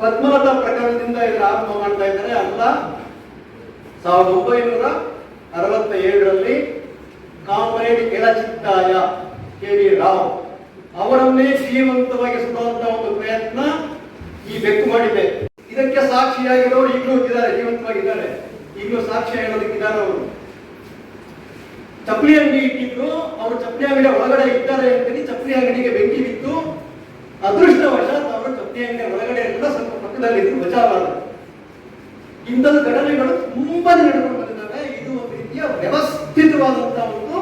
ಪದ್ಮಲತಾ ಪ್ರಕರಣದಿಂದ ಇದರ ಆರಂಭ ಮಾಡ್ತಾ ಇದ್ದಾರೆ. ಅಲ್ಲ, ಸಾವಿರದ ಒಂಬೈನೂರ ಅರವತ್ತ ಏಳರಲ್ಲಿ ಕಾಮ್ರೇಡ್ ಕೆಳಚಿತ್ತಾಯ ಕೆ ವಿ ರಾವ್ ಅವರನ್ನೇ ಜೀವಂತವಾಗಿ ಸುಡುವಂತ ಒಂದು ಪ್ರಯತ್ನ ಈ ಬೆಕ್ಕು ಮಾಡಿದೆ. ಇದಕ್ಕೆ ಸಾಕ್ಷಿಯಾಗಿರೋರು ಈಗಲೂ ಇದ್ದಾರೆ, ಜೀವಂತವಾಗಿದ್ದಾರೆ. ಈಗಲೂ ಸಾಕ್ಷಿ ಹೇಳೋದಕ್ಕಿದ್ದಾರೆ ಅವರು. ಚಪ್ಪಲಿ ಅಂಗಡಿ ಇಟ್ಟಿದ್ರು. ಅವರು ಚಪ್ಪಲಿ ಅಂಗಡಿ ಒಳಗಡೆ ಇದ್ದಾರೆ ಅಂತೇಳಿ ಚಪ್ಪಲಿ ಅಂಗಡಿಗೆ ಬೆಂಕಿ ಬಿತ್ತು ಅದೃಷ್ಟವಶಾತ್ ಅವರು ಅಂಗಡಿ ಒಳಗಡೆ ಕೂಡ ಸ್ವಲ್ಪ ಪಕ್ಕದಲ್ಲಿ ಇದ್ದು ಇಂಥದ ಘಟನೆಗಳು ತುಂಬಾ ನಡೆದುಕೊಂಡು ಬಂದಿದ್ದಾವೆ. ಇದು ಒಂದು ರೀತಿಯ ವ್ಯವಸ್ಥಿತವಾದಂತಹ ಒಂದು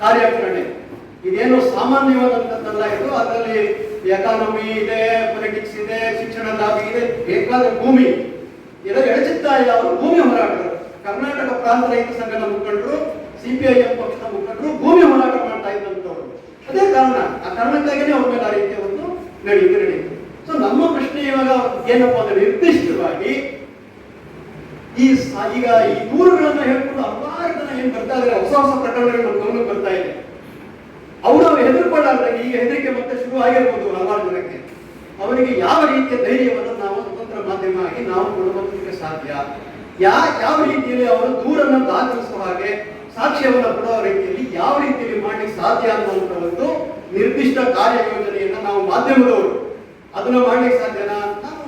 ಕಾರ್ಯಾಚರಣೆ. ಇದೇನು ಸಾಮಾನ್ಯವಾದಂಥದ್ದಲ್ಲ ಇದು. ಅದರಲ್ಲಿ ಎಕಾನಮಿ ಇದೆ ಪೊಲಿಟಿಕ್ಸ್ ಇದೆ, ಶಿಕ್ಷಣ ಲಾಭ ಇದೆ, ಬೇಕಾದ ಭೂಮಿ. ಇದರ ಎಳಚಿತ್ತಾಯ ಅವರು. ಭೂಮಿ ಹೋರಾಟಗಳು ಕರ್ನಾಟಕ ಪ್ರಾಂತ ರೈತ ಸಂಘದ ಮುಖಂಡರು ಸಿಪಿಐಎಂ ಪಕ್ಷದ ಮುಖಂಡರು ಭೂಮಿ ಹೋರಾಟ ಮಾಡ್ತಾ ಇದ್ದಂಥವ್ರು. ಅದೇ ಕಾರಣ ಆ ಕಾರಣಕ್ಕಾಗಿನೇ ಅವ್ರ ಮೇಲೆ ಆ ರೀತಿಯ ಒಂದು ನಡೆಯುತ್ತೆ. ಸೊ ನಮ್ಮ ಪ್ರಶ್ನೆ ಇವಾಗ ಏನಪ್ಪ ಅಂದ್ರೆ ನಿರ್ದಿಷ್ಟವಾಗಿ ಈ ಈಗ ಈ ದೂರುಗಳನ್ನ ಹೇಳ್ಕೊಂಡು ಹಲವಾರು ಜನ ಏನ್ ಬರ್ತಾ ಇದಾರೆ, ಹೊಸ ಹೊಸ ಪ್ರಕರಣಗಳು ನಮ್ಮ ಬರ್ತಾ ಇದೆ. ಅವರು ಹೆದರ್ಕೊಳ್ಳಾರ್ದಂಗೆ ಈಗ ಹೆದರಿಕೆ ಮತ್ತೆ ಶುರು ಆಗಿರ್ಬೋದು ಹಲವಾರು ಜನಕ್ಕೆ. ಅವರಿಗೆ ಯಾವ ರೀತಿಯ ಧೈರ್ಯವನ್ನು ನಾವು ಸ್ವತಂತ್ರ ಮಾಧ್ಯಮ ಆಗಿ ನಾವು ಕೊಡುವುದಕ್ಕೆ ಸಾಧ್ಯ? ಯಾ, ಯಾವ ರೀತಿಯಲ್ಲಿ ಅವರು ದೂರನ್ನು ದಾಖಲಿಸುವ ಹಾಗೆ ಸಾಕ್ಷ್ಯವನ್ನು ಕೊಡುವ ರೀತಿಯಲ್ಲಿ ಯಾವ ರೀತಿಯಲ್ಲಿ ಮಾಡಲಿಕ್ಕೆ ಸಾಧ್ಯ ಅನ್ನುವಂಥ ಒಂದು ನಿರ್ದಿಷ್ಟ ಕಾರ್ಯ ಯೋಜನೆಯನ್ನು ನಾವು ಮಾಧ್ಯಮದವರು ಅದನ್ನ ಮಾಡ್ಲಿಕ್ಕೆ ಸಾಧ್ಯನಾ? ನಾನು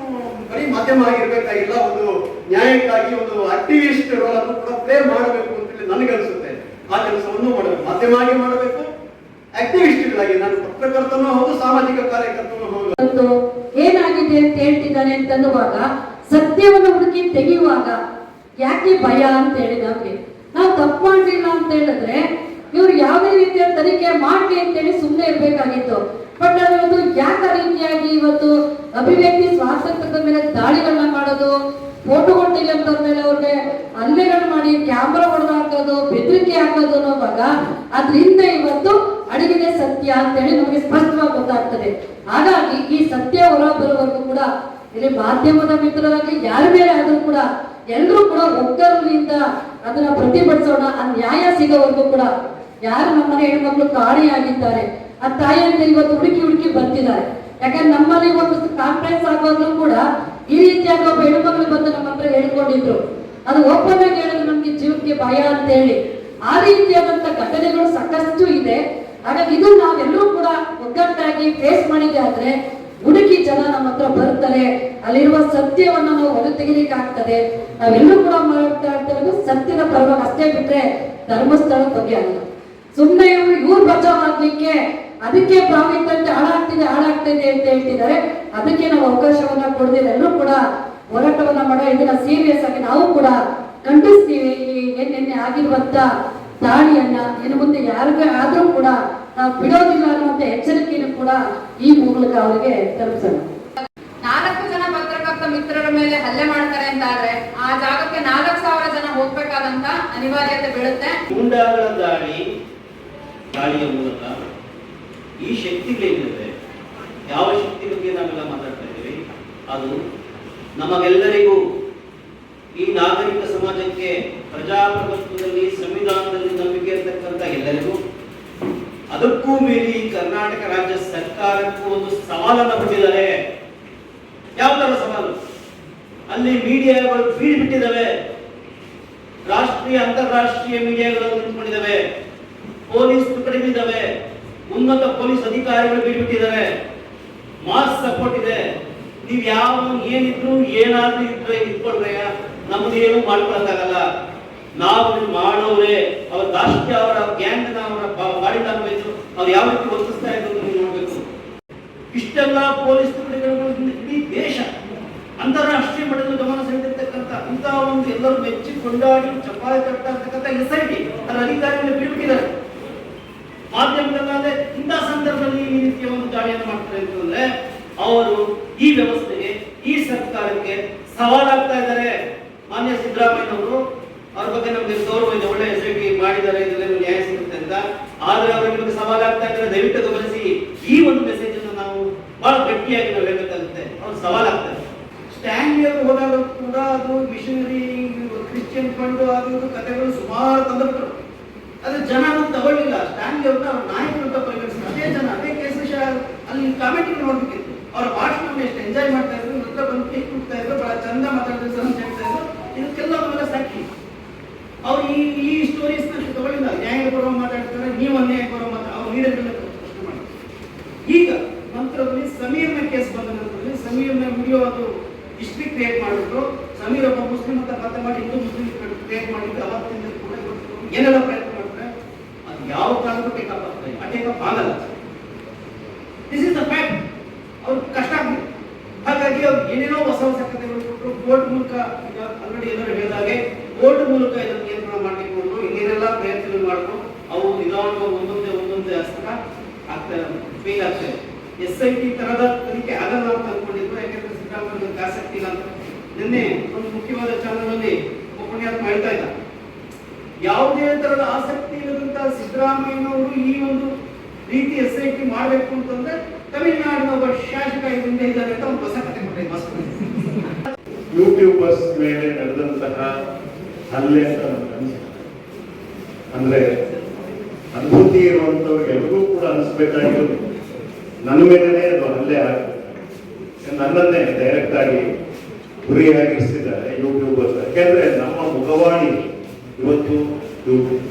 ಬರೀ ಮಾಧ್ಯಮ ಆಗಿರ್ಬೇಕಾಗಿಲ್ಲ ಒಂದು ನ್ಯಾಯಕ್ಕಾಗಿ ಒಂದು ಆಕ್ಟಿವಿಸ್ಟ್ ರೋಲ್ ಅನ್ನು ಕೂಡ ಪ್ಲೇ ಮಾಡಬೇಕು ಅಂತೇಳಿ ನನಗನ್ಸುತ್ತೆ ಆ ಕೆಲಸವನ್ನು ಮಾಡಬೇಕು. ಮಾಧ್ಯಮ ಆಗಿ ಮಾಡಬೇಕು. ಆಕ್ಟಿವಿಸ್ಟ್ಗಳಾಗಿ ನಾನು ಪತ್ರಕರ್ತನೂ ಹೌದು, ಸಾಮಾಜಿಕ ಕಾರ್ಯಕರ್ತನೂ ಹೌದು. ಏನಾಗಿದೆ ಅಂತ ಹೇಳ್ತಿದ್ದಾನೆ ಅಂತನ್ನುವಾಗ ಸತ್ಯವನ್ನು ಹುಡುಕಿ ತೆಗೆಯುವಾಗ ಯಾಕೆ ಭಯ ಅಂತ ಹೇಳಿ ನಮ್ಗೆ. ನಾವು ತಪ್ಪು ಮಾಡಲಿಲ್ಲ ಅಂತ ಹೇಳಿದ್ರೆ ಇವ್ರು ಯಾವುದೇ ರೀತಿಯ ತನಿಖೆ ಮಾಡ್ಲಿ ಅಂತೇಳಿ ಸುಮ್ಮನೆ ಇರ್ಬೇಕಾಗಿತ್ತು. ಬಟ್ ಅದು ಯಾಕೆ ರೀತಿಯಾಗಿ ಇವತ್ತು ಅಭಿವ್ಯಕ್ತಿ ಸ್ವಾತಂತ್ರ್ಯದ ಮೇಲೆ ದಾಳಿಗಳನ್ನ ಮಾಡೋದು ಫೋಟೋಗಳು ತೆಗೆಯೋದ್ರ ಮೇಲೆ ಅವ್ರಿಗೆ ಹಲ್ಲೆಗಳು ಮಾಡಿ ಕ್ಯಾಮ್ರಾ ಹೊಡೆದು ಹಾಕೋದು, ಬೆದರಿಕೆ ಹಾಕೋದು ಅನ್ನೋವಾಗ ಅದ್ರಿಂದ ಇವತ್ತು ಅಡಗಿದೆ ಸತ್ಯ ಅಂತೇಳಿ ನಮಗೆ ಸ್ಪಷ್ಟವಾಗಿ ಗೊತ್ತಾಗ್ತದೆ. ಹಾಗಾಗಿ ಈ ಸತ್ಯ ಹೊರ ಬರುವವರೆಗೂ ಕೂಡ, ಇಲ್ಲಿ ಮಾಧ್ಯಮದ ಮಿತ್ರರಾಗಲಿ, ಯಾರು ಮೇಲೆ ಆದರೂ ಕೂಡ ಎಲ್ಲರೂ ಕೂಡ ಒಗ್ಗರಲಿಂದ ಅದನ್ನ ಪ್ರತಿಭಟಿಸೋಣ ಆ ನ್ಯಾಯ ಸಿಗೋವರೆಗೂ ಕೂಡ ಯಾರು ನಮ್ಮನೆ ಹೆಣ್ಮಕ್ಳು ಕಾಣೆಯಾಗಿದ್ದಾರೆ ಆ ತಾಯಿಯಿಂದ ಇವತ್ತು ಹುಡುಕಿ ಹುಡುಕಿ ಬರ್ತಿದ್ದಾರೆ. ಯಾಕಂದ್ರೆ ನಮ್ಮಲ್ಲಿ ಒಂದು ಕಾನ್ಫರೆನ್ಸ್ ಆಗುವಾಗಲೂ ಕೂಡ ಈ ರೀತಿಯಾಗಿ ಒಬ್ಬ ಹೆಣ್ಮಗಳು ಬಂದು ನಮ್ಮ ಹತ್ರ ಹೇಳ್ಕೊಂಡಿದ್ರು. ಅದು ಓಪನ್ ಆಗಿ ಹೇಳಿದ್ರೆ ನಮ್ಗೆ ಜೀವಕ್ಕೆ ಭಯ ಅಂತ ಹೇಳಿ ಆ ರೀತಿಯಾದಂತ ಘಟನೆಗಳು ಸಾಕಷ್ಟು ಇದೆ. ಹಾಗಾಗಿ ಇದು ನಾವೆಲ್ಲರೂ ಕೂಡ ಒಗ್ಗಟ್ಟಾಗಿ ಫೇಸ್ ಮಾಡಿದೆ ಆದ್ರೆ ಹುಡುಕಿ ಜನ ನಮ್ಮ ಹತ್ರ ಬರ್ತಾರೆ. ಅಲ್ಲಿರುವ ಸತ್ಯವನ್ನ ನಾವು ಹೊರ ತೆಗಿಲಿಕ್ಕೆ ಆಗ್ತದೆ. ನಾವೆಲ್ಲರೂ ಕೂಡ ಮಾಡ್ತಾ ಇರ್ತೇವೆ ಸತ್ಯದ ಪರವಾಗಿ ಅಷ್ಟೇ ಬಿಟ್ರೆ ಧರ್ಮಸ್ಥಳ ಬಗ್ಗೆ ಅಲ್ಲ. ಸುಮ್ಮನೆ ಇವ್ರು ಇವ್ರು ಬಚಾವ್ ಆಗ್ಲಿಕ್ಕೆ ಅದಕ್ಕೆ ಪ್ರಾಮುಖ್ಯತೆ ಹಾಳಾಗ್ತಿದೆ ಹಾಳಾಗ್ತಿದೆ ಅಂತ ಹೇಳ್ತಿದ್ದಾರೆ. ಅದಕ್ಕೆ ನಾವು ಅವಕಾಶವನ್ನ ಕೊಡದಿಲ್ಲ. ಎಲ್ಲರೂ ಕೂಡ ಹೋರಾಟವನ್ನ ಮಾಡೋ ಇದನ್ನ ಸೀರಿಯಸ್ ಆಗಿ ನಾವು ಕೂಡ ಖಂಡಿಸ್ತೀವಿ. ಈ ನಿನ್ನೆ ಆಗಿರುವಂತ ದಾಳಿಯನ್ನ ಇನ್ನು ಮುಂದೆ ಯಾರಿಗೂ ಆದ್ರೂ ಕೂಡ ನಾವು ಬಿಡೋದಿಲ್ಲ ಅನ್ನುವಂತ ಎಚ್ಚರಿಕೆಯನ್ನು ಕೂಡ ಈ ಮೂಲಕ ಅವರಿಗೆ ತಲುಪಿಸೋಣ. ನಾಲ್ಕು ಜನ ಪತ್ರಕರ್ತ ಮಿತ್ರರ ಮೇಲೆ ಹಲ್ಲೆ ಮಾಡ್ತಾರೆ ಅಂತ ಆದ್ರೆ ಆ ಜಾಗಕ್ಕೆ ನಾಲ್ಕು ಸಾವಿರ ಜನ ಹೋಗ್ಬೇಕಾದಂತ ಅನಿವಾರ್ಯತೆ ಬೀಳುತ್ತೆ. ಗೂಂಡಾಗಳ ದಾಳಿ ದಾಳಿಯ ಮೂಲಕ ಈ ಶಕ್ತಿಗಳೇನಿದೆ ಯಾವ ಶಕ್ತಿ ಬಗ್ಗೆ ನಾವೆಲ್ಲ ಮಾತಾಡ್ತಾ ಇದ್ದೀವಿ? ಅದು ನಮಗೆಲ್ಲರಿಗೂ ಈ ನಾಗರಿಕ ಸಮಾಜಕ್ಕೆ ಪ್ರಜಾಪ್ರಭುತ್ವದಲ್ಲಿ, ಸಂವಿಧಾನದಲ್ಲಿ ನಂಬಿಕೆ ಇರತಕ್ಕಂಥ ಎಲ್ಲರಿಗೂ, ಅದಕ್ಕೂ ಮೀರಿ ಕರ್ನಾಟಕ ರಾಜ್ಯ ಸರ್ಕಾರಕ್ಕೂ ಒಂದು ಸವಾಲನ್ನು ಕೊಟ್ಟಿದ್ದಾರೆ. ಯಾವ ಸವಾಲು? ಅಲ್ಲಿ ಮೀಡಿಯಾಗಳು ಫೀಡ್ ಬಿಟ್ಟಿದ್ದಾವೆ ರಾಷ್ಟ್ರೀಯ, ಅಂತಾರಾಷ್ಟ್ರೀಯ ಮೀಡಿಯಾಗಳು ಉನ್ನತ ಪೊಲೀಸ್ ಅಧಿಕಾರಿಗಳು ಬಿಟ್ಬಿಟ್ಟಿದ್ದಾರೆ ಮಾಸ್ ಸಪೋರ್ಟ್ ಇದೆ. ನೀವ್ ಯಾವ ಏನಿದ್ರು ಏನಾದ್ರೂ ಇದ್ರೆ ಇದ್ಕೊಂಡ್ರೆ ನಮ್ದು ಏನು ನಾವು ಮಾಡೋರೆ ಅವ್ರ ರಾಷ್ಟ್ರೀಯ ಅವರ ಗ್ಯಾಂಗ್ ಅವರ ಬಾಡಿ ಲ್ಯಾಂಗ್ವೇಜ್ ಅವ್ರು ಯಾವ ರೀತಿ ವರ್ತಿಸ್ತಾ ಇದ್ರು ನೀವು ನೋಡ್ಬೇಕು. ಇಷ್ಟೆಲ್ಲ ಪೊಲೀಸ್ ಇಡೀ ದೇಶ ಅಂತಾರಾಷ್ಟ್ರೀಯ ಮಟ್ಟದಲ್ಲಿ ಗಮನ ಸೆಳೆದಿರ್ತಕ್ಕಂಥ ಇಂತಹ ಒಂದು ಎಲ್ಲರೂ ಮೆಚ್ಚಿ ಕೊಂಡಾಡಿ ಚಪಾಯಿ ತಟ್ಟ ಎಸ್ ಐ ಟಿ ಅದರ ಅಧಿಕಾರಿಗಳು ಬಿಟ್ಬಿಟ್ಟಿದ್ದಾರೆ ಮಾಧ್ಯಮದಲ್ಲಾದ್ರೆ ಇಂಥ ಸಂದರ್ಭದಲ್ಲಿ ಈ ರೀತಿಯ ಒಂದು ದಾಳಿಯನ್ನು ಮಾಡ್ತಾರೆ ಅಂತಂದ್ರೆ ಅವರು ಈ ವ್ಯವಸ್ಥೆಗೆ, ಈ ಸರ್ಕಾರಕ್ಕೆ ಸವಾಲಾಗ್ತಾ ಇದ್ದಾರೆ. ಮಾನ್ಯ ಸಿದ್ದರಾಮಯ್ಯನವರು, ಅವ್ರ ಬಗ್ಗೆ ನಮ್ಗೆ ಗೌರವ ಇದೆ, ಒಳ್ಳೆ ಟಿ ಮಾಡಿದ್ದಾರೆ, ಇದರಲ್ಲಿ ನ್ಯಾಯ ಸಿಗುತ್ತೆ ಅಂತ. ಆದ್ರೆ ಅವರ ನಿಮಗೆ ಸವಾಲಾಗ್ತಾ ಇದ್ದಾರೆ, ದಯವಿಟ್ಟು ಗಮನಿಸಿ, ಈ ಒಂದು ಮೆಸೇಜ್ ಅನ್ನು ನಾವು ಬಹಳ ಗಟ್ಟಿಯಾಗಿ ನಾವು ಹೇಳಬೇಕಾಗುತ್ತೆ. ಅವ್ರು ಸವಾಲಾಗ್ತಾರೆ ಸ್ಟ್ಯಾಂಡ್ ಹೋದಾಗ ಕೂಡ ಅದು ಮಿಷನರಿ ಕ್ರಿಶ್ಚಿಯನ್ ಫಂಡ್ ಅದು ಕಥೆಗಳು ಸುಮಾರು ತಂದುಬಿಟ್ರು. ಆದ್ರೆ ಜನ ಅದನ್ನು ತಗೊಳ್ಳಿಲ್ಲ. ಸ್ಟ್ಯಾಂಡ್ ಅವ್ರನ್ನ ಅವ್ರ ನಾಯಕರು ಅಂತ ಪರಿಗಣಿಸಿದ್ರು ಅದೇ ಜನ, ಅದೇ ಕೇಸ್ ಅಲ್ಲಿ ಕಾಮೆಂಟ್ ನೋಡ್ಬೇಕಿತ್ತು. ಅವ್ರ ಭಾಷಣ ಎಷ್ಟು ಎಂಜಾಯ್ ಮಾಡ್ತಾ ಇದ್ರು ಇವತ್ತು ಬಂದು ಕೇಕ್ ಕೊಡ್ತಾ ಇದ್ರು, ಬಹಳ ಚಂದ ಮಾತಾಡಿದ್ರು ಸಹ ಹೇಳ್ತಾ ಇದ್ರು. ಇದಕ್ಕೆಲ್ಲ ಅವರ ಸಾಕ್ಷಿ ಅವ್ರು ಈ ಈ ಸ್ಟೋರೀಸ್ ತಗೊಳ್ಳಿಲ್ಲ. ನ್ಯಾಯ ಬರೋ ಮಾತಾಡ್ತಾರೆ, ನೀವು ಅನ್ಯಾಯ ಬರೋ ಮಾತಾಡ ಅವ್ರು ನೀಡೋದಿಲ್ಲ ಈಗ ನಂತರದಲ್ಲಿ ಸಮೀರ್ನ ಕೇಸ್ ಬಂದ ನಂತರದಲ್ಲಿ ಸಮೀರ್ನ ವಿಡಿಯೋ ಅದು ಹಿಸ್ಟ್ರಿ ಕ್ರಿಯೇಟ್ ಮಾಡಿದ್ರು. ಸಮೀರ್ ಒಬ್ಬ ಮುಸ್ಲಿಂ ಅಂತ ಪತ್ತೆ ಮಾಡಿ, ಹಿಂದೂ ಮುಸ್ಲಿಂ ಕ್ರಿಯೇಟ್ ಮಾಡಿದ್ರು. ಅವತ್ತಿಂದ ಕೂಡ ಏನೆಲ್ಲ ಪ್ರಯತ್ನ ಮಾಡ್ತಾರೆ ಅದು ಯಾವ ಕಾರಣಕ್ಕೂ ಟೇಕಪ್ ಆಗ್ತದೆ ಆ ಟೇಕಪ್ ಆಗಲ್ಲ ದಿಸ್ ಇಸ್ ದ ಫ್ಯಾಕ್ಟ್ ಅವ್ರು ಕಷ್ಟ ಆಗ್ತದೆ ಹಾಗಾಗಿ ಅವ್ರು ಏನೇನೋ ಹೊಸ ಹೊಸ ಕಥೆಗಳು ಕೊಟ್ಟರು ಕೋರ್ಟ್ ಮೂಲಕ ಈಗ ಆಲ್ರೆಡಿ ಎಲ್ಲರೂ ಹೇಳಿದಾಗೆ ಕೋರ್ಟ್ ಮೂಲಕ ಇದನ್ನು ನಿಯಂತ್ರಣ ಮಾಡಲಿಕ್ಕೆ ಹೊರಟು ಇನ್ನೇನೆಲ್ಲ ಪ್ರಯತ್ನಗಳು ಮಾಡಿದ್ರು ಅವು ನಿಧಾನವಾಗಿ ಒಂದೊಂದೇ ಒಂದೊಂದೇ ಅಸ್ತ್ರ ಆಗ್ತಾ ಫೇಲ್ ಆಗ್ತದೆ ಎಸ್ ಐ ಟಿ ತರಹದ ತನಿಖೆ ಆಗಲ್ಲ ಅಂತ ಅನ್ಕೊಂಡಿದ್ರು ಯಾಕಂದ್ರೆ ಸಿದ್ದರಾಮಯ್ಯ ಆಸಕ್ತಿ ಇಲ್ಲ ಅಂತ ನಿನ್ನೆ ಒಂದು ಮುಖ್ಯವಾದ ಚಾನಲ್ ಅಲ್ಲಿ ಉಪನ್ಯಾಸ ಹೇಳ್ತಾ ಇದ್ದ ಯಾವುದೇ ತರದ ಆಸಕ್ತಿ ಇಲ್ಲದಂತ ಸಿದ್ದರಾಮಯ್ಯನವರು ಈ ಒಂದು ರೀತಿ ಎಸ್ ಐ ಟಿ ಮಾಡಬೇಕು ಅಂತಂದ್ರೆ ತಮಿಳುನಾಡಿನ ಒಬ್ಬ ಶಾಸಕ ಹಿಂದೆ ಇದ್ದಾರೆ ಅಂತ ಒಂದು ಹೊಸ ಕತೆ ಯೂಟ್ಯೂಬರ್ಸ್ ಮೇಲೆ ನಡೆದಂತಹ ಹಲ್ಲೆ ಅಂತ ಅಂದ್ರೆ ಅನುಭೂತಿ ಇರುವಂತವ್ರಿಗೆ ಎಲ್ರಿಗೂ ಕೂಡ ಅನಿಸ್ಬೇಕಾಗಿರೋದು. ನನ್ನ ಮೇಲೇನೆ ಅದು ಹಲ್ಲೆ ಆಗ್ತದೆ ನನ್ನನ್ನೇ ಡೈರೆಕ್ಟ್ ಆಗಿ ಗುರಿಯಾಗಿರಿಸಿದ್ದಾರೆ ಯೂಟ್ಯೂಬರ್ಸ್ ಯಾಕೆಂದ್ರೆ ನಮ್ಮ ಮುಖವಾಣಿ ಇವತ್ತು ಯೂಟ್ಯೂಬ್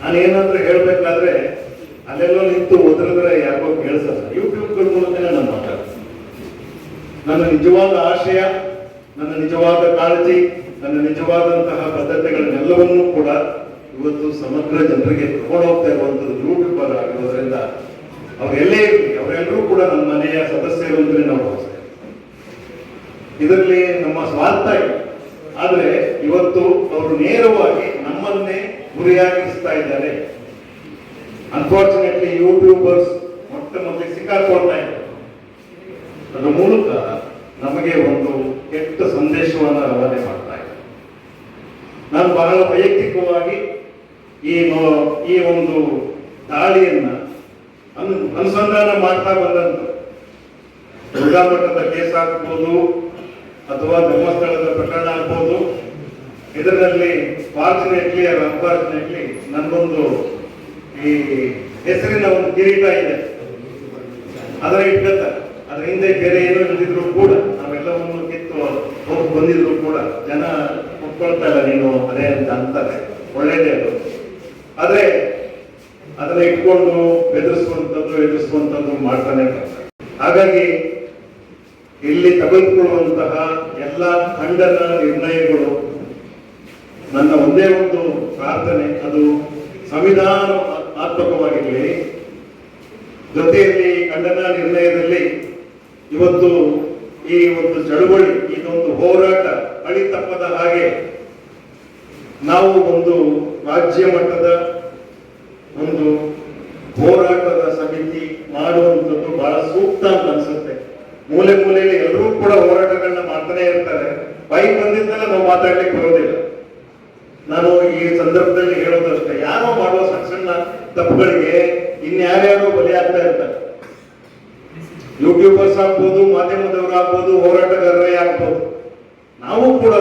ನಾನು ಏನಾದ್ರೂ ಹೇಳ್ಬೇಕಾದ್ರೆ ಅಲ್ಲೆಲ್ಲೋ ನಿಂತು ಒದರಿದ್ರೆ ಯಾಕೋ ಕೇಳಿಸಲ್ಲ. ಯೂಟ್ಯೂಬ್ಗಳ ಮೂಲಕನೇ ನಾನು ಮಾತಾಡ್ತೀನಿ. ನನ್ನ ನಿಜವಾದ ಆಶಯ, ನನ್ನ ನಿಜವಾದ ಕಾಳಜಿ, ನನ್ನ ನಿಜವಾದಂತಹ ಪದ್ಧತಿಗಳನ್ನೆಲ್ಲವನ್ನೂ ಕೂಡ ಇವತ್ತು ಸಮಗ್ರ ಜನರಿಗೆ ತಗೊಂಡು ಹೋಗ್ತಾ ಇರುವಂತದ್ದು ಯೂಟ್ಯೂಬರ್ ಆಗಿರೋದ್ರಿಂದ ಅವರೆಲ್ಲೇ ಇರಲಿ, ಅವರೆಲ್ಲರೂ ಕೂಡ ನಮ್ಮ ಮನೆಯ ಸದಸ್ಯರು ಅಂದ್ರೆ ನಾವು. ಇದರಲ್ಲಿ ನಮ್ಮ ಸ್ವಾರ್ಥ ಇದೆ. ಆದ್ರೆ ಇವತ್ತು ಅವರು ನೇರವಾಗಿ ನಮ್ಮನ್ನೇ ಗುರಿಯಾಗಿಸ್ತಾ ಇದ್ದಾರೆ. ಅನ್ಫಾರ್ಚುನೇಟ್ಲಿ ಯೂಟ್ಯೂಬರ್ಸ್ ಮೊಟ್ಟ ಮೊದಲು ಸಿಕ್ಕಾಕೊಳ್ತಾ ಇದ್ದಾರೆ ಅದರ ಮೂಲಕ ನಮಗೆ ಒಂದು ಕೆಟ್ಟ ಸಂದೇಶವನ್ನು ರವಾನೆ ಮಾಡ್ತಾ ಇದೆ ನಾನು ಬಹಳ ವೈಯಕ್ತಿಕವಾಗಿ ಈ ಈ ಒಂದು ದಾಳಿಯನ್ನ ಅನು, ಅನುಸಂಧಾನ ಮಾಡ್ತಾ ಬಂದಂತ. ದುರ್ಗಾ ಮಠದ ಕೇಸ್ ಆಗ್ಬೋದು ಅಥವಾ ಧರ್ಮಸ್ಥಳದ ಪ್ರಕರಣ ಆಗ್ಬೋದು. ಇದರಲ್ಲಿ ಫಾರ್ಚುನೇಟ್ಲಿ ಆರ್ ಅನ್ಫಾರ್ಚುನೇಟ್ಲಿ ನನ್ನೊಂದು ಈ ಹೆಸರಿನ ಒಂದು ಕಿರೀಟ ಇದೆ. ಅದರ ಇಟ್ಟ ಅದ್ರ ಹಿಂದೆ ಬೇರೆ ಏನೋ ಇಲ್ಲದಿದ್ರು ಕೂಡ ನಾವೆಲ್ಲವನ್ನು ಕಿತ್ತು ಹೋಗಿ ಬಂದಿದ್ರು ಕೂಡ ಜನ ಒಪ್ಕೊಳ್ತಾ ಇಲ್ಲ, ನೀನು ಅದೇ ಅಂತ ಅಂತಾರೆ. ಒಳ್ಳೇದೇ ಅದು. ಆದ್ರೆ ಅದನ್ನ ಇಟ್ಕೊಂಡು ಬೆದರಿಸುವಂಥದ್ದು, ಎದುರಿಸುವಂಥದ್ದು ಮಾಡ್ತಾನೆ ಹಾಗಾಗಿ ಇಲ್ಲಿ ತೆಗೆದುಕೊಳ್ಳುವಂತಹ ಎಲ್ಲ ತಂಡದ ನಿರ್ಣಯಗಳು. ನನ್ನ ಒಂದೇ ಒಂದು ಪ್ರಾರ್ಥನೆ, ಅದು ಸಂವಿಧಾನ ಆತ್ಮಕವಾಗಿರಲಿ. ಜೊತೆಯಲ್ಲಿ ಖಂಡನ ನಿರ್ಣಯದಲ್ಲಿ ಇವತ್ತು ಈ ಒಂದು ಚಳುವಳಿ ಇದೊಂದು ಹೋರಾಟ ಅಳಿ ತಪ್ಪದ ಹಾಗೆ ನಾವು ಒಂದು ರಾಜ್ಯ ಮಟ್ಟದ ಒಂದು ಹೋರಾಟದ ಸಮಿತಿ ಮಾಡುವಂಥದ್ದು ಬಹಳ ಸೂಕ್ತ ಅಂತ ಅನ್ಸುತ್ತೆ. ಮೂಲೆ ಮೂಲೆಯಲ್ಲಿ ಎಲ್ಲರೂ ಕೂಡ ಹೋರಾಟಗಳನ್ನ ಮಾಡ್ತಾನೆ ಇರ್ತಾರೆ. ಬೈಕ್ ಬಂದಿದ್ದಲ್ಲ ನಾವು ಮಾತಾಡ್ಲಿಕ್ಕೆ ಬರೋದಿಲ್ಲ. ನಾನು ಈ ಸಂದರ್ಭದಲ್ಲಿ ಹೇಳೋದಷ್ಟೇ, ಯಾರೋ ಮಾಡುವ ಸಣ್ಣ ಸಣ್ಣ ತಪ್ಪುಗಳಿಗೆ ಇನ್ಯಾರ್ಯಾರೋ ಬಲಿಯಾಗ್ತಾ ಇರ್ತಾರೆ. ಯೂಟ್ಯೂಬರ್ಸ್ ಆಗ್ಬೋದು, ಮಾಧ್ಯಮದವರು ಆಗ್ಬೋದು, ಹೋರಾಟಗಾರರೇ ಆಗ್ಬೋದು. ನಾವು ಕೂಡ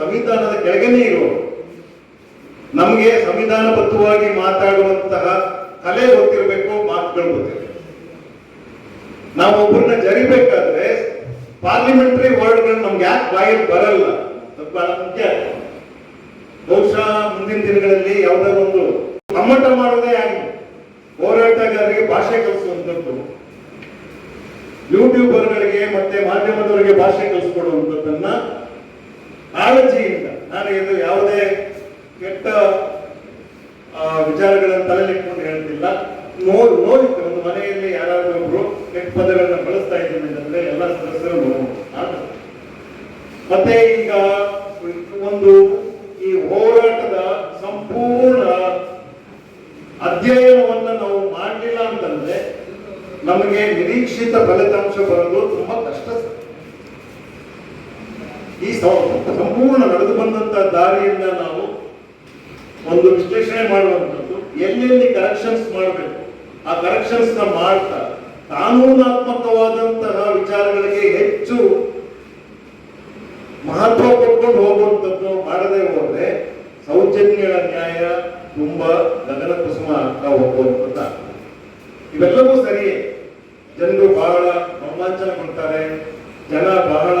ಸಂವಿಧಾನದ ಕೆಳಗೇನೆ ಇರೋ ನಮಗೆ ಸಂವಿಧಾನಬದ್ಧವಾಗಿ ಮಾತಾಡುವಂತಹ ಕಲೆ ಗೊತ್ತಿರಬೇಕು, ಮಾತುಗಳು ಗೊತ್ತಿರಬೇಕು. ನಾವು ಒಬ್ಬರನ್ನ ಜರಿಬೇಕಾದ್ರೆ ಪಾರ್ಲಿಮೆಂಟರಿ ವರ್ಡ್ಗಳು ನಮ್ಗೆ ಯಾಕೆ ಬಾಯಲ್ಲಿ ಬರಲ್ಲ? ಬಹಳ ಮುಖ್ಯ ಬಹುಶಃ ಮುಂದಿನ ದಿನಗಳಲ್ಲಿ ಯಾವುದೋ ಒಂದು ಕಮ್ಮಟ ಮಾಡೋದೇ ಆಗಿದೆ ಹೋರಾಟಗಾರರಿಗೆ ಭಾಷೆ ಕಲಿಸುವಂಥದ್ದು. ಯೂಟ್ಯೂಬರ್ಗಳಿಗೆ ಮತ್ತೆ ಮಾಧ್ಯಮದವರಿಗೆ ಭಾಷೆ ಕಲಿಸ್ಕೊಡುವಂಥದ್ದನ್ನ ಕಾಳಜಿಯಿಂದ, ನಾನು ಇದು ಯಾವುದೇ ಕೆಟ್ಟ ವಿಚಾರಗಳನ್ನು ತಲೆಲಿಟ್ಕೊಂಡು ಹೇಳ್ತಿಲ್ಲ. ನೋ ನೋಡಿತ್ತು ಒಂದು ಮನೆಯಲ್ಲಿ ಯಾರಾದರೂ ಒಬ್ರು ಕೆಟ್ಟ ಪದಗಳನ್ನ ಬಳಸ್ತಾ ಇದ್ದೀವಿ ಅಂತಂದ್ರೆ ಎಲ್ಲ ಸದಸ್ಯರು ಮತ್ತೆ ಈಗ ಒಂದು ಈ ಹೋರಾಟದ ಸಂಪೂರ್ಣ ಅಧ್ಯಯನವನ್ನ ನಾವು ಮಾಡಲಿಲ್ಲ ಅಂತಂದ್ರೆ ನಮಗೆ ನಿರೀಕ್ಷಿತ ಫಲಿತಾಂಶ ಬರಲು ತುಂಬಾ ಕಷ್ಟ ಈ ಸಂಪೂರ್ಣ ನಡೆದು ಬಂದಂತ ದಾರಿಯಿಂದ ನಾವು ಒಂದು ವಿಶ್ಲೇಷಣೆ ಮಾಡುವಂಥದ್ದು, ಎಲ್ಲೆಲ್ಲಿ ಕರೆಕ್ಷನ್ಸ್ ಮಾಡಬೇಕು ಆ ಕರೆಕ್ಷನ್ಸ್ನ ಮಾಡ್ತಾ, ಕಾನೂನಾತ್ಮಕವಾದಂತಹ ವಿಚಾರಗಳಿಗೆ ಹೆಚ್ಚು ಮಹತ್ವ ಕೊಟ್ಕೊಂಡು ಹೋಗುವಂಥದ್ದು ಮಾಡದೆ ಹೋದ್ರೆ ಸೌಜನ್ಯಗಳ ನ್ಯಾಯ ತುಂಬಾ ಗಗನ ಕುಸುಮ ಆಗ್ತಾ ಆಗ್ತದೆ. ಇವೆಲ್ಲವೂ ಸರಿಯೇ ಜನರು ಬಹಳ ರೋಮಾಂಚನಗೊಳ್ತಾರೆ ಜನ ಬಹಳ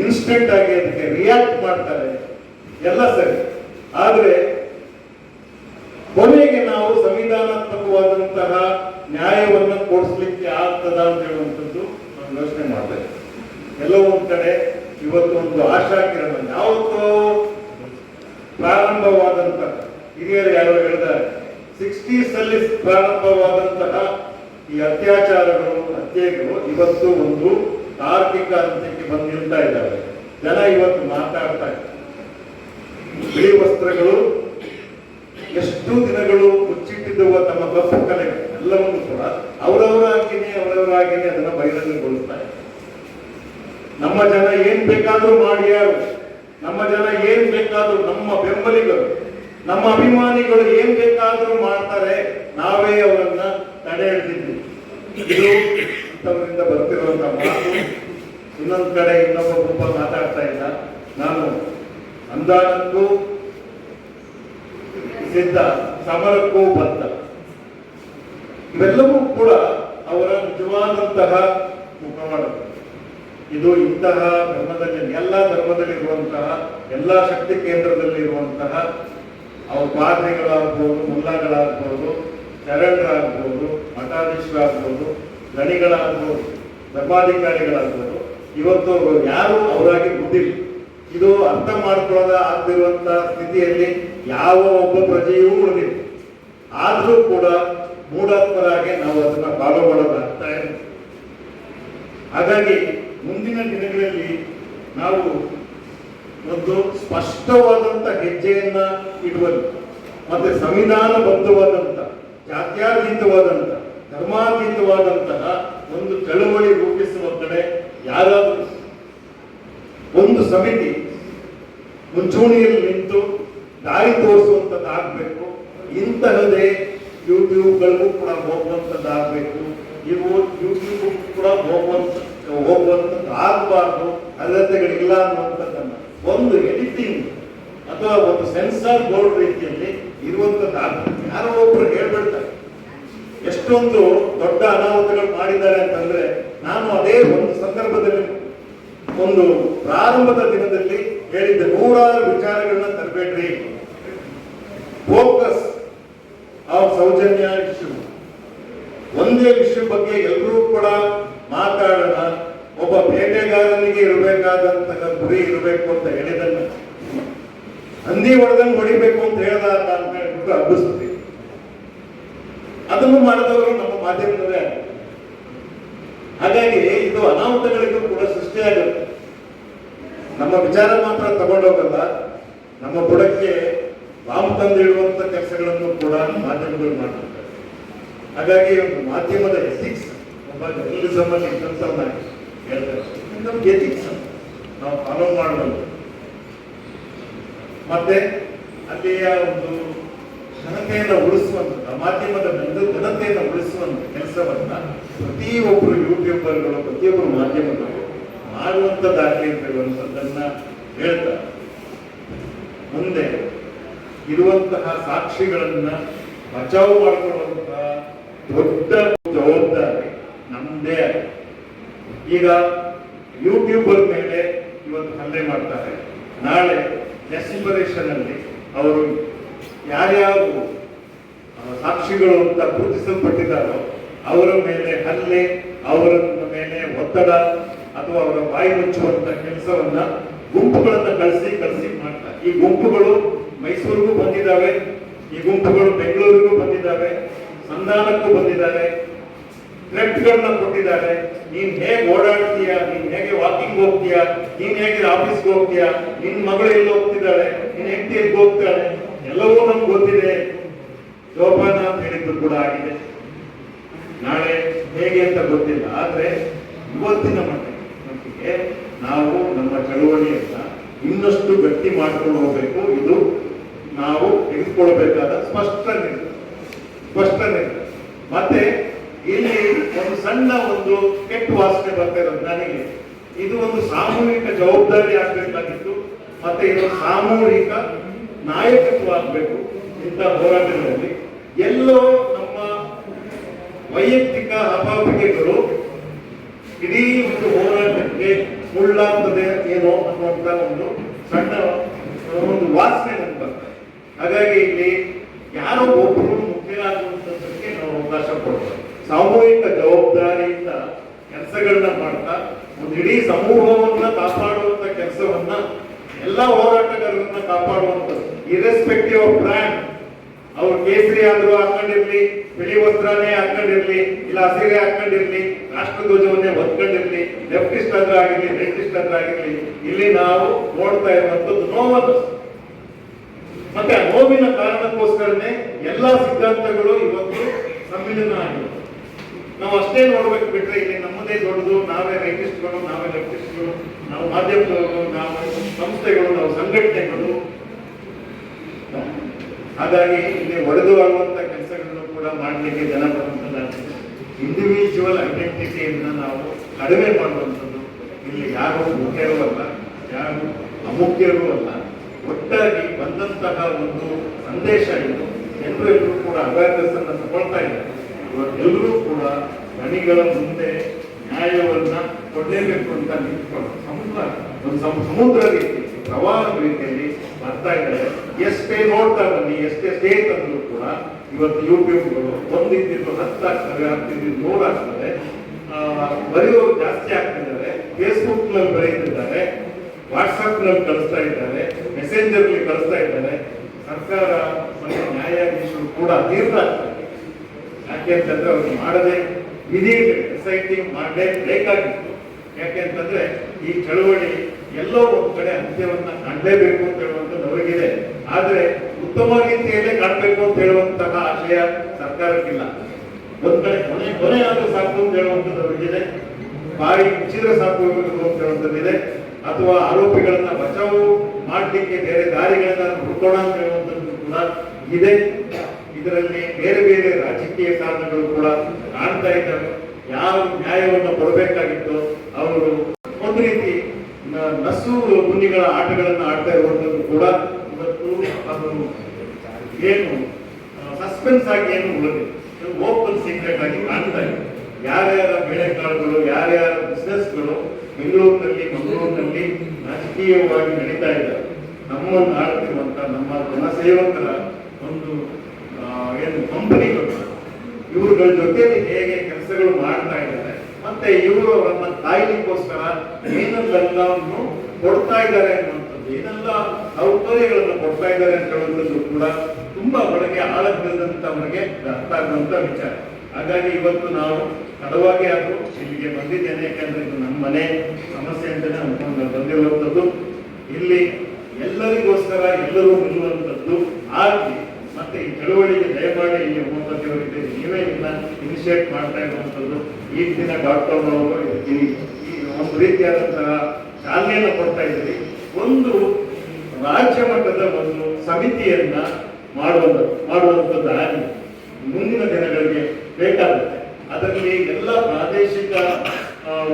ಇನ್ಸ್ಟೆಂಟ್ ಆಗಿ ಅದಕ್ಕೆ ರಿಯಾಕ್ಟ್ ಮಾಡ್ತಾರೆ ಎಲ್ಲ ಸರಿ ಆದ್ರೆ ಕೊನೆಗೆ ನಾವು ಸಂವಿಧಾನಾತ್ಮಕವಾದಂತಹ ನ್ಯಾಯವನ್ನ ಕೊಡಿಸ್ಲಿಕ್ಕೆ ಆಗ್ತದ ಅಂತ ಹೇಳುವಂಥದ್ದು ನಾನು ಯೋಚನೆ ಮಾಡಿದೆ ಎಲ್ಲೋ ಒಂದ್ ಕಡೆ ಇವತ್ತು ಒಂದು ಆಶಾ ಕಿರಣ ಯಾವತ್ತೋ ಪ್ರಾರಂಭವಾದಂತಹ ಹಿರಿಯರು ಯಾರೋ ಹೇಳಿದ್ದಾರೆ ಸಿಕ್ಸ್ಟೀಸ್ ಅಲ್ಲಿ ಪ್ರಾರಂಭವಾದಂತಹ ಈ ಅತ್ಯಾಚಾರಗಳು, ಹತ್ಯೆಗಳು ಇವತ್ತು ಒಂದು ತಾರ್ಕಿಕ ಅಂತ್ಯಕ್ಕೆ ಬಂದು ನಿಲ್ತಾ ಇದ್ದಾವೆ. ಜನ ಇವತ್ತು ಮಾತಾಡ್ತಾ ಇದ್ದಾರೆ. ಬಿಳಿ ವಸ್ತ್ರಗಳು ಎಷ್ಟು ದಿನಗಳು ಮುಚ್ಚಿಟ್ಟಿದ್ದವ ತಮ್ಮ ಕಪ್ಪು ಕಲೆ ಎಲ್ಲವನ್ನು ಕೂಡ ಅವರವರಾಗಿನೇ ಅವರವರಾಗಿನೇ ಅದನ್ನ ಬಹಿರಂಗಗೊಳಿಸ್ತಾರೆ ನಮ್ಮ ಜನ ಏನ್ ಬೇಕಾದ್ರೂ ಮಾಡಿಯಾರು ನಮ್ಮ ಜನ ಏನ್ ಬೇಕಾದ್ರೂ ನಮ್ಮ ಬೆಂಬಲಿಗರು. ನಮ್ಮ ಅಭಿಮಾನಿಗಳು ಏನ್ ಬೇಕಾದ್ರೂ ಮಾಡ್ತಾರೆ, ನಾವೇ ಅವರನ್ನ ತಡೆ ಹಿಡಿದಿದ್ವಿ ಇದು ಅಂತವರಿಂದ ಬರ್ತಿರುವಂತ ಮಾತು. ಇನ್ನೊಂದ್ ಕಡೆ ಇನ್ನೊಬ್ಬ ಒಬ್ಬ ಮಾತಾಡ್ತಾ ಇಲ್ಲ. ನಾನು ಅಂದಾಜಕ್ಕೂ ಸಿದ್ಧ, ಸಮರಕ್ಕೂ ಬದ್ಧ. ಇವೆಲ್ಲವೂ ಕೂಡ ಅವರ ನಿಜವಾದಂತಹ ಮುಖವಾಡಗಳು ಇದು ಇಂತಹ ಧರ್ಮದಲ್ಲಿ, ಎಲ್ಲ ಧರ್ಮದಲ್ಲಿರುವಂತಹ, ಎಲ್ಲ ಶಕ್ತಿ ಕೇಂದ್ರದಲ್ಲಿ ಇರುವಂತಹ ಅವು ಪಾದ್ರಿಗಳಾಗ್ಬೋದು ಮುಲ್ಲಾಗಳಾಗ್ಬೋದು ಶರಣರಾಗ್ಬೋದು ಮಠಾಧೀಶರಾಗ್ಬೋದು ಗಣಿಗಳಾಗ್ಬೋದು, ಧರ್ಮಾಧಿಕಾರಿಗಳಾಗ್ಬೋದು. ಇವತ್ತು ಅವ್ರು ಯಾರು ಅವರಾಗಿ ಬುದ್ಧಿಲ್ಲ ಇದು ಅರ್ಥ ಮಾಡ್ಕೊಳ್ಳೋದ ಆಗ್ತಿರುವಂತ ಸ್ಥಿತಿಯಲ್ಲಿ ಯಾವ ಒಬ್ಬ ಪ್ರಜೆಯೂ ಉಳಿದಿಲ್ಲ. ಆದರೂ ಕೂಡ ಮೂಢಾತ್ಮರಾಗಿ ನಾವು ಅದನ್ನ ಫಾಲೋ ಮಾಡೋದಾಗ್ತಾ ಇದೆ. ಹಾಗಾಗಿ ಮುಂದಿನ ದಿನಗಳಲ್ಲಿ ನಾವು ಒಂದು ಸ್ಪಷ್ಟವಾದಂತ ಹೆಜ್ಜೆಯನ್ನ ಇಡುವಲ್ಲಿ ಮತ್ತೆ ಸಂವಿಧಾನಬದ್ಧವಾದಂಥ ಜಾತ್ಯಾತೀತವಾದಂತ ಧರ್ಮಾತೀತವಾದಂತಹ ಒಂದು ಚಳುವಳಿ ರೂಪಿಸುವ ಕಡೆ ಯಾರಾದರೂ ಒಂದು ಸಮಿತಿ ಮುಂಚೂಣಿಯಲ್ಲಿ ನಿಂತು ದಾರಿ ತೋರಿಸುವಂಥದ್ದಾಗಬೇಕು ಇಂತಹದೇ ಯೂಟ್ಯೂಬ್ಗಳಿಗೂ ಕೂಡ ಹೋಗುವಂಥದ್ದಾಗಬೇಕು ಇವು ಯೂಟ್ಯೂಬ್ ಕೂಡ ಹೋಗುವಂತ ಹೋಗುವಂಥದ್ದು ಆಗಬಾರ್ದು ಅರ್ಹತೆಗಳಿಲ್ಲ ಅನ್ನುವಂಥದ್ದನ್ನು. ಒಂದು ಎಡಿಟಿಂಗ್ ಒಂದು ಸೆನ್ಸಾರ್ ಬೋರ್ಡ್ ರೀತಿಯಲ್ಲಿ ಇರುವಂಥದ್ದಾಗಬೇಕು ಯಾರೋ ಒಬ್ರು ಹೇಳ್ಬಿಡ್ತಾರೆ. ಎಷ್ಟೊಂದು ದೊಡ್ಡ ಅನಾಹುತಗಳು ಮಾಡಿದ್ದಾರೆ ಅಂತಂದ್ರೆ ನಾನು ಅದೇ ಒಂದು ಸಂದರ್ಭದಲ್ಲಿ ಒಂದು ಪ್ರಾರಂಭದ ದಿನದಲ್ಲಿ ಹೇಳಿದ್ದೆ, ನೂರಾರು ವಿಚಾರಗಳನ್ನ ತರಬೇಡ್ರಿ. ಫೋಕಸ್ ಆಫ್ ಸೌಜನ್ಯ ಇಶ್ಯೂ ಒಂದೇ ವಿಷಯ ಬಗ್ಗೆ ಎಲ್ಲರೂ ಕೂಡ ಮಾತಾಡೋಣ. ಒಬ್ಬ ಬೇಟೆಗಾರನಿಗೆ ಇರಬೇಕಾದಂತಹ ಗುರಿ ಇರಬೇಕು ಅಂತ ಹೇಳಿದನ್ನ ಹಂದಿ ಹೊಡೆದಂಗೆ ಹೊಡಿಬೇಕು ಅಂತ ಹೇಳ್ದ ಅಂತ ಹೇಳ್ಬಿಟ್ಟು ಹಬ್ಬಿಸ್ತೀವಿ ಅದನ್ನು ಮಾಡಿದವರು ನಮ್ಮ ಮಾಧ್ಯಮದವರೇ ಹಾಗಾಗಿ ಇದು ಅನಾಹುತಗಳಿಗೂ ಕೂಡ ಸೃಷ್ಟಿಯಾಗುತ್ತೆ ನಮ್ಮ ವಿಚಾರ ಮಾತ್ರ ತಗೊಂಡೋಗಲ್ಲ ನಮ್ಮ ಬುಡಕ್ಕೆ ಬಾಂಬ್ ತಂದಿಡುವಂತ ಕೆಲಸಗಳನ್ನು ಕೂಡ ಮಾಧ್ಯಮಗಳು ಮಾಡ್ತಾರೆ ಹಾಗಾಗಿ ಒಂದು ಮಾಧ್ಯಮದ ಎಥಿಕ್ಸ್ ಒಬ್ಬ ಜರ್ನಲಿಸಮ್ ಅಲ್ಲಿ ಹೇಳ್ತಾರೆ ನಮ್ಗೆ ಎಥಿಕ್ಸ್ ನಾವು ಫಾಲೋ ಮಾಡಬಲ್ಲ ಮತ್ತೆ ಅಲ್ಲಿಯ ಒಂದು ಘನತೆಯನ್ನು ಉಳಿಸುವಂತ ಮಾಧ್ಯಮದ ಘನತೆಯನ್ನು ಉಳಿಸುವಂತ ಕೆಲಸವನ್ನ ಪ್ರತಿಯೊಬ್ಬರು ಯೂಟ್ಯೂಬರ್ಗಳು ಪ್ರತಿಯೊಬ್ಬರು ಮಾಧ್ಯಮಗಳು ಮಾಡುವಂತ ದಾಖಲೆ ಅಂತದನ್ನ ಹೇಳ್ತಾರೆ. ಮುಂದೆ ಇರುವಂತಹ ಸಾಕ್ಷಿಗಳನ್ನ ಬಚಾವು ಮಾಡಿಕೊಳ್ಳುವಂತಹ ದೊಡ್ಡ ಜವಾಬ್ದಾರಿ ನಮ್ದೇ ಈಗ ಯೂಟ್ಯೂಬರ್ ಮೇಲೆ ಇವತ್ತು ಹಲ್ಲೆ ಮಾಡ್ತಾರೆ. ನಾಳೆ ಡೆಸ್ಪರೇಷನ್ ಅಲ್ಲಿ ಅವರು ಯಾರ್ಯಾರು ಸಾಕ್ಷಿಗಳು ಅಂತ ಗುರುತಿಸಲ್ಪಟ್ಟಿದ್ದಾರೋ, ಅವರ ಮೇಲೆ ಹಲ್ಲೆ, ಅವರ ಮೇಲೆ ಒತ್ತಡ ಅಥವಾ ಅವರ ಬಾಯಿ ಮುಚ್ಚುವಂತ ಕೆಲಸವನ್ನ ಗುಂಪುಗಳನ್ನ ಕಳಿಸಿ ಕಳಿಸಿ ಮಾಡ್ತಾರೆ. ಈ ಗುಂಪುಗಳು ಮೈಸೂರಿಗೂ ಬಂದಿದ್ದಾವೆ, ಈ ಗುಂಪುಗಳು ಬೆಂಗಳೂರಿಗೂ ಬಂದಿದ್ದಾವೆ, ಸಂಧಾನಕ್ಕೂ ಬಂದಿದ್ದಾರೆ ಥ್ರೆಟ್ಗಳನ್ನ ಕೊಟ್ಟಿದ್ದಾರೆ. ನೀನ್ ಹೇಗೆ ಓಡಾಡ್ತೀಯ? ನೀನ್ ಹೇಗೆ ವಾಕಿಂಗ್ ಹೋಗ್ತೀಯ? ನೀನ್ ಹೇಗೆ ಆಫೀಸ್ಗೆ ಹೋಗ್ತೀಯ? ನಿನ್ ಮಗಳು ಎಲ್ಲಿ ಹೋಗ್ತಿದ್ದಾಳೆ? ನಿನ್ ಹೆಂಡತಿ ಎಲ್ಲಿ ಹೋಗ್ತಾಳೆ? ಎಲ್ಲವೂ ನಮ್ಗೆ ಗೊತ್ತಿದೆ. ಜೋಪಾನ ಅಂತ ಹೇಳಿದ್ದು ಕೂಡ ಆಗಿದೆ. ನಾಳೆ ಹೇಗೆ ಅಂತ ಗೊತ್ತಿಲ್ಲ. ಆದ್ರೆ ಇವತ್ತಿನ ಮಟ್ಟಿಗೆ ನಾವು ನಮ್ಮ ಚಳುವಳಿಯನ್ನ ಇನ್ನಷ್ಟು ಗಟ್ಟಿ ಮಾಡ್ಕೊಂಡು ಹೋಗ್ಬೇಕು. ಇದು ನಾವು ತೆಗೆದುಕೊಳ್ಬೇಕಾದ ಸ್ಪಷ್ಟ ನಿರ್ಧಾರ. ಸ್ಪಷ್ಟ ನಿರ್ಧಾರ. ಮತ್ತೆ ಇಲ್ಲಿ ಒಂದು ಸಣ್ಣ ಒಂದು ಕೆಟ್ಟ ವಾಸನೆ ಬರ್ತಾ ಇರೋದು ನನಗೆ ಇದು ಒಂದು ಸಾಮೂಹಿಕ ಜವಾಬ್ದಾರಿ ಆಗಬೇಕಾಗಿತ್ತು, ಮತ್ತೆ ಇದು ಸಾಮೂಹಿಕ ನಾಯಕತ್ವ ಆಗಬೇಕು ಇಂಥ ಹೋರಾಟಗಳಲ್ಲಿ. ಎಲ್ಲೋ ನಮ್ಮ ವೈಯಕ್ತಿಕ ಅಪಾಪಿಕೆಗಳು ಇಡೀ ಒಂದು ಹೋರಾಟಕ್ಕೆ ಮುಳ್ಳಾಗ್ತದೆ ಏನೋ ಅನ್ನುವಂತ ಒಂದು ಸಣ್ಣ ಒಂದು ವಾಸನೆ ನಮ್ಗೆ ಬರ್ತದೆ ಹಾಗಾಗಿ ಇಲ್ಲಿ ಯಾರೋ ಒಬ್ಬರು ಸಾಮೂಹಿಕ ಜವಾಬ್ದಾರಿಯಿಂದ ಕೆಲಸಗಳನ್ನ ಮಾಡ್ತಾ, ಒಂದು ಇಡೀ ಸಮೂಹವನ್ನ ಕಾಪಾಡುವಂತ ಕೆಲಸವನ್ನ ಎಲ್ಲ ಹೋರಾಟಗಾರರನ್ನ ಕಾಪಾಡುವಂಥದ್ದು. ಇರೆಸ್ಪೆಕ್ಟಿವ್ ಆಫ್ ಬ್ರ್ಯಾಂಡ್ ಅವ್ರು ಕೇಸರಿ ಆದ್ರೂ ಹಾಕೊಂಡಿರ್ಲಿ, ಬಿಳಿ ವಸ್ತ್ರನೇ ಹಾಕೊಂಡಿರ್ಲಿ, ಇಲ್ಲ ಹಸಿರೆ ಹಾಕೊಂಡಿರ್ಲಿ ರಾಷ್ಟ್ರಧ್ವಜವನ್ನೇ ಹೊತ್ಕೊಂಡಿರ್ಲಿ ಲೆಫ್ಟಿಸ್ಟ್ ಹತ್ರ ಆಗಿರ್ಲಿ ರೈಟಿಸ್ಟ್ ಹತ್ರ ಆಗಿರ್ಲಿ, ಇಲ್ಲಿ ನಾವು ನೋಡ್ತಾ ಇರುವಂತದ್ದು ನೋವನ್ನು ಮತ್ತೆ ಆ ನೋವಿನ ಕಾರಣಕ್ಕೋಸ್ಕರನೇ ಎಲ್ಲಾ ಸಿದ್ಧಾಂತಗಳು ಇವತ್ತು ಸಮ್ಮಿಲನ ಆಗಿದೆ ನಾವು ಅಷ್ಟೇ ನೋಡ್ಬೇಕು ಬಿಟ್ರೆ ಇಲ್ಲಿ ನಮ್ಮದೇ ದೊಡ್ಡದು, ನಾವೇ ರೈಟಿಸ್ಟ್ಗಳು, ನಾವೇ ಲೆಫ್ಟಿಸ್ಟ್ಗಳು, ನಾವು ಮಾಧ್ಯಮದವರು, ನಾವು ಸಂಸ್ಥೆಗಳು, ನಾವು ಸಂಘಟನೆಗಳು. ಹಾಗಾಗಿ ಇಲ್ಲಿ ಒಡೆದು ಆಗುವಂತ ಕೆಲಸಗಳನ್ನು ಕೂಡ ಮಾಡಲಿಕ್ಕೆ ಜನ ಬರುವಂತಲ್ಲ ಇಂಡಿವಿಜುವಲ್ ಐಡೆಂಟಿಟಿಯನ್ನ ನಾವು ಕಡಿಮೆ ಮಾಡುವಂಥದ್ದು ಇಲ್ಲಿ ಯಾರು ಮುಖ್ಯರೂ ಅಲ್ಲ, ಯಾರು ಅಮುಖ್ಯರೂ ಅಲ್ಲ. ಒಟ್ಟಾಗಿ ಬಂದಂತಹ ಒಂದು ಸಂದೇಶ ಇದು. ಎಲ್ಲರೂ ಕೂಡ ಅವೇರ್ನೆಸ್ ಅನ್ನ ತಗೊಳ್ತಾ ಇದ್ದಾರೆ. ಇವತ್ತೆಲ್ಲರೂ ಕೂಡ ಗಣಿಗಳ ಮುಂದೆ ನ್ಯಾಯವನ್ನ ಕೊಡಲೇಬೇಕು ಅಂತ ನಿಂತ್ಕೊಂಡು ಸಮುದ್ರ ಒಂದು ಸಮ- ಸಮುದ್ರ ರೀತಿ ಪ್ರವಾಹ ರೀತಿಯಲ್ಲಿ ಬರ್ತಾ ಇದ್ದಾರೆ. ಎಷ್ಟೇ ನೋಡ್ತಾ ಬನ್ನಿ ಎಷ್ಟೇ ಸ್ಟೇಟ್ ಅಂದ್ರೂ ಕೂಡ ಇವತ್ತು ಯೂಟ್ಯೂಬ್ಗಳು ಒಂದಿದ್ದು ಹತ್ತಾಗ್ತವೆ ಹತ್ತಿದ್ದು ನೂರು ಆಗ್ತದೆ ಆ, ಬರೆಯೋರು ಜಾಸ್ತಿ ಆಗ್ತಿದ್ದಾರೆ. ಫೇಸ್ಬುಕ್ನಲ್ಲಿ ಬರೀತಿದ್ದಾರೆ. ವಾಟ್ಸಪ್ನಲ್ಲಿ ಕಳಿಸ್ತಾ ಇದ್ದಾರೆ. ಮೆಸೆಂಜರ್ ಕಳಿಸ್ತಾ ಇದ್ದಾರೆ. ಸರ್ಕಾರ ಮತ್ತು ನ್ಯಾಯಾಧೀಶರು ಕೂಡ ತೀರ್ಥ ಯಾಕೆ ಅಂತಂದ್ರೆ ಅವ್ರು ಮಾಡದೆ ಐ ಟಿ ಮಾಡಲೇ ಬೇಕಾಗಿತ್ತು. ಯಾಕೆ ಅಂತಂದ್ರೆ ಈ ಚಳುವಳಿ ಎಲ್ಲೋ ಒಂದು ಕಡೆ ಅಂತ್ಯವನ್ನು ಕಾಣಲೇಬೇಕು ಅಂತ ಹೇಳುವಂಥದ್ದು ಅವರಿಗಿದೆ ಆದರೆ ಉತ್ತಮ ರೀತಿಯಲ್ಲೇ ಕಾಣಬೇಕು ಅಂತ ಹೇಳುವಂತಹ ಆಶಯ ಸರ್ಕಾರಕ್ಕಿಲ್ಲ. ಒಂದ್ ಕಡೆ ಕೊನೆ ಕೊನೆ ಆದ್ರೂ ಸಾಕು ಅಂತ ಹೇಳುವಂಥದ್ದು ಅವರಿಗಿದೆ. ಬಾಯಿ ಮುಚ್ಚಿದ್ರೆ ಸಾಕು ಅಂತ ಹೇಳುವಂಥದ್ದಿದೆ ಅಥವಾ ಆರೋಪಿಗಳನ್ನ ಬಚಾವು ಮಾಡಲಿಕ್ಕೆ ಬೇರೆ ದಾರಿಗಳನ್ನ ಹುಡ್ಕೋಣ ಅಂತ ಹೇಳುವಂಥದ್ದು ಕೂಡ ಇದೆ. ಇದರಲ್ಲಿ ಬೇರೆ ಬೇರೆ ರಾಜಕೀಯ ಕಾರಣಗಳು ಕೂಡ ಕಾಣ್ತಾ ಇದ್ದಾರೆ ಯಾವ ನ್ಯಾಯವನ್ನು ಕೊಡಬೇಕಾಗಿತ್ತು ಅವರು ಒಂದು ರೀತಿ ನಸು ಮುನಿಗಳ ಆಟಗಳನ್ನು ಆಡ್ತಾ ಇರುವಂತದ್ದು ಕೂಡ ಇವತ್ತು ಅದು ಏನು ಸಸ್ಪೆನ್ಸ್ ಆಗಿ ಏನು ಉಳಿದಿದೆ ಓಪನ್ ಸೀಕ್ರೆಟ್ ಆಗಿ ಕಾಣ್ತಾ ಇದೆ. ಯಾರ್ಯಾರ ಬೆಳೆಕಾಳುಗಳು ಯಾರ್ಯಾರ ಬಿಸ್ನೆಸ್ಗಳು ಬೆಂಗಳೂರಿನಲ್ಲಿ, ಮಂಗಳೂರಿನಲ್ಲಿ ರಾಜಕೀಯವಾಗಿ ನಡೀತಾ ಇದ್ದಾರೆ. ನಮ್ಮನ್ನು ಆಡ್ತಿರುವಂತ ನಮ್ಮ ಜನಸೇವಕರ ಒಂದು ಏನು ಕಂಪನಿಗಳು ಇವ್ರಗಳ ಜೊತೆ ಹೇಗೆ ಕೆಲಸಗಳು ಮಾಡ್ತಾ ಇದ್ದಾರೆ. ಮತ್ತೆ ಇವರು ಅವರನ್ನ ಕಾಯ್ಲಿಕ್ಕೋಸ್ಕರ ಏನನ್ನೆಲ್ಲವನ್ನು ಕೊಡ್ತಾ ಇದ್ದಾರೆ ಅನ್ನುವಂಥದ್ದು, ಏನೆಲ್ಲ ಸೌಕರ್ಯಗಳನ್ನು ಕೊಡ್ತಾ ಇದ್ದಾರೆ ಅಂತ ಹೇಳುವಂಥದ್ದು ಕೂಡ ತುಂಬಾ ಒಳಗೆ ಆಳಕ್ಕಿಲ್ಲದಂತವರಿಗೆ ಅರ್ಥ ಆಗುವಂತ ವಿಚಾರ. ಹಾಗಾಗಿ ಇವತ್ತು ನಾವು ತಡವಾಗಿ ಆದರೂ ಇಲ್ಲಿಗೆ ಬಂದಿದ್ದೇನೆ, ಯಾಕಂದ್ರೆ ಇದು ನಮ್ಮ ಮನೆ ಸಮಸ್ಯೆ ಅಂತಲೇ ಅನ್ಕೊಂಡು ಬಂದಿರುವಂಥದ್ದು. ಇಲ್ಲಿ ಎಲ್ಲರಿಗೋಸ್ಕರ ಎಲ್ಲರೂ ನಿಲ್ಲುವಂಥದ್ದು ಆಗಿ ಮತ್ತೆ ಈ ಚಳುವಳಿಗೆ ದಯಮಾಡಿ ಇಲ್ಲಿ ಉಮಾಪತಿಯವರಿಗೆ ನೀವೇ ಇದನ್ನ ಇನಿಷಿಯೇಟ್ ಮಾಡ್ತಾ ಇರುವಂಥದ್ದು. ಈ ದಿನ ಡಾಕ್ಟರ್ ಅವರು ಈ ಒಂದು ರೀತಿಯಾದಂತಹ ಚಾಲನೆಯನ್ನು ಕೊಡ್ತಾ ಇದ್ದೀರಿ. ಒಂದು ರಾಜ್ಯ ಮಟ್ಟದ ಒಂದು ಸಮಿತಿಯನ್ನ ಮಾಡುವಂತ ಮಾಡುವಂಥದ್ದು ಆಗಿ ಮುಂದಿನ ದಿನಗಳಿಗೆ ಬೇಕಾಗುತ್ತೆ. ಅದರಲ್ಲಿ ಎಲ್ಲ ಪ್ರಾದೇಶಿಕ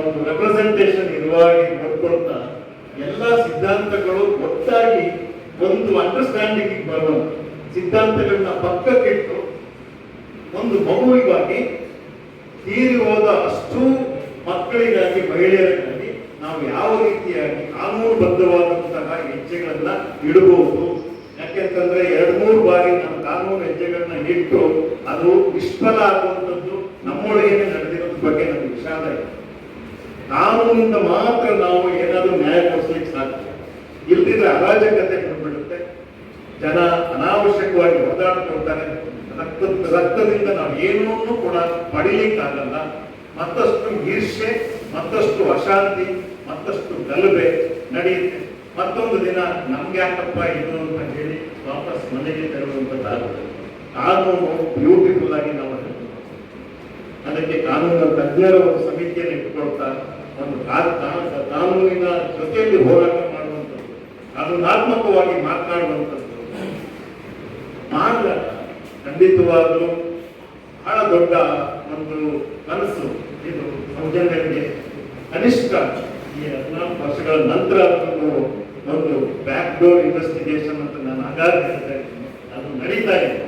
ಒಂದು ರೆಪ್ರೆಸೆಂಟೇಷನ್ ಇರುವಾಗಿ ನೋಡ್ಕೊಳ್ತಾ ಎಲ್ಲ ಸಿದ್ಧಾಂತಗಳು ಒಟ್ಟಾಗಿ ಒಂದು ಅಂಡರ್ಸ್ಟ್ಯಾಂಡಿಂಗ್ ಬರುವಂತ ಸಿದ್ಧಾಂತಗಳನ್ನ ಪಕ್ಕಕ್ಕಿಟ್ಟು ಒಂದು ಮಗುವಿಗಾಗಿ ತೀರಿ ಹೋದ ಅಷ್ಟು ಮಕ್ಕಳಿಗಾಗಿ, ಮಹಿಳೆಯರಿಗಾಗಿ ನಾವು ಯಾವ ರೀತಿಯಾಗಿ ಕಾನೂನುಬದ್ಧವಾದಂತಹ ಹೆಜ್ಜೆಗಳನ್ನ ಇಡಬಹುದು? ಯಾಕೆಂತಂದ್ರೆ ಎರಡ್ ಮೂರು ಬಾರಿ ನಮ್ಮ ಕಾನೂನು ಹೆಜ್ಜೆಗಳನ್ನ ಇಟ್ಟು ಅದು ನಿಷ್ಫಲ ಆಗುವಂಥದ್ದು ನಮ್ಮೊಳಗೇನೆ ನಡೆದಿರೋದ್ರ ಬಗ್ಗೆ ನಮ್ಗೆ ವಿಷಾದ ಇದೆ ಕಾನೂನಿಂದ ಮಾತ್ರ ನಾವು ಏನಾದರೂ ನ್ಯಾಯ ಕೊಡಿಸ್ಲಿಕ್ಕೆ ಸಾಧ್ಯ. ಇಲ್ದಿದ್ರೆ ಅರಾಜಕತೆ ಬಂದ್ಬಿಡುತ್ತೆ. ಜನ ಅನಾವಶ್ಯಕವಾಗಿ ಹೊಡೆದಾಡ್ಕೊಳ್ತಾರೆ ರಕ್ತ ರಕ್ತದಿಂದ ನಾವು ಏನನ್ನೂ ಕೂಡ ಪಡಿಲಿಕ್ಕಾಗಲ್ಲ. ಮತ್ತಷ್ಟು ಈರ್ಷೆ ಮತ್ತಷ್ಟು ಅಶಾಂತಿ, ಮತ್ತಷ್ಟು ಗಲಭೆ ನಡೆಯುತ್ತೆ. ಮತ್ತೊಂದು ದಿನ ನಮ್ಗೆ ಯಾಕಪ್ಪ ಇದು ಅಂತ ಹೇಳಿ ವಾಪಸ್ ಮನೆಗೆ ತೆರಳುವಂತದ್ದಾಗುತ್ತೆ ಕಾನೂನು ಬ್ಯೂಟಿಫುಲ್ ಆಗಿ ನಾವು ಅದಕ್ಕೆ ಕಾನೂನಿನ ತಜ್ಞರ ಒಂದು ಸಮಿತಿಯನ್ನು ಇಟ್ಕೊಳ್ತಾ, ಒಂದು ಕಾನೂನಿನ ಜೊತೆಯಲ್ಲಿ ಹೋರಾಟ ಮಾಡುವಂಥದ್ದು, ಕಾನೂನಾತ್ಮಕವಾಗಿ ಮಾತನಾಡುವಂಥದ್ದು. ಮಾಡಿದಾಗ ಖಂಡಿತವಾಗಲೂ ಬಹಳ ದೊಡ್ಡ ಒಂದು ಕನಸು ಇದು ಸೌಜನ್ಯರಿಗೆ ಕನಿಷ್ಠ ಈ ಹದಿನಾಲ್ಕು ವರ್ಷಗಳ ನಂತರ ಒಂದು ಬ್ಯಾಕ್ ಡೋರ್ ಇನ್ವೆಸ್ಟಿಗೇಷನ್ ಅಂತ ನಾನು ಆಗಾಗ ಹೇಳ್ತಾ ಇದ್ದೀನಿ. ಅದು ನಡೀತಾ ಇದೆ.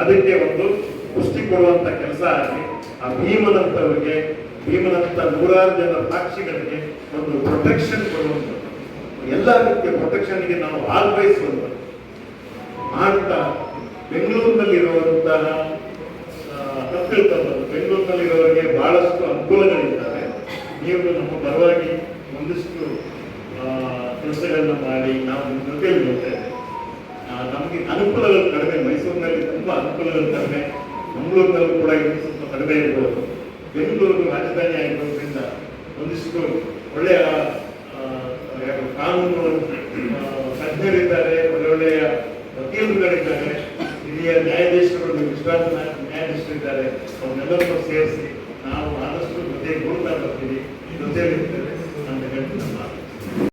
ಅದಕ್ಕೆ ಒಂದು ಪುಷ್ಟಿ ಕೊಡುವಂತ ಕೆಲಸ ಆಗಿ, ಆ ಭೀಮನಂತವರಿಗೆ, ಭೀಮನಂತ ನೂರಾರು ಜನ ಸಾಕ್ಷಿಗಳಿಗೆ ಒಂದು ಪ್ರೊಟೆಕ್ಷನ್ ಕೊಡುವಂಥದ್ದು. ಎಲ್ಲ ರೀತಿಯ ಪ್ರೊಟೆಕ್ಷನ್ಗೆ ನಾವು ಆಗ್ರಹಿಸುವಂಥದ್ದು ಮಾಡ್ತಾ ಬೆಂಗಳೂರಿನಲ್ಲಿರುವಂತಹ ಅತ್ಯುತ್ತಮ ಬೆಂಗಳೂರಿನಲ್ಲಿರೋರಿಗೆ ಬಹಳಷ್ಟು ಅನುಕೂಲಗಳಿದ್ದಾವೆ. ನೀವು ನಮ್ಮ ಪರವಾಗಿ ಒಂದಿಷ್ಟು ಕೆಲಸಗಳನ್ನ ಮಾಡಿ ನಾವು ನಿಮ್ಮ ಜೊತೆಯಲ್ಲಿ ನಮಗೆ ಅನುಕೂಲಗಳು ಕಡಿಮೆ, ಮೈಸೂರಿನಲ್ಲಿ ತುಂಬ ಅನುಕೂಲಗಳು ಕಡಿಮೆ, ಮಂಗಳೂರಿನಲ್ಲೂ ಕೂಡ ಇನ್ನೂ ಸ್ವಲ್ಪ ಕಡಿಮೆ ಇರ್ಬೋದು. ಬೆಂಗಳೂರು ರಾಜಧಾನಿ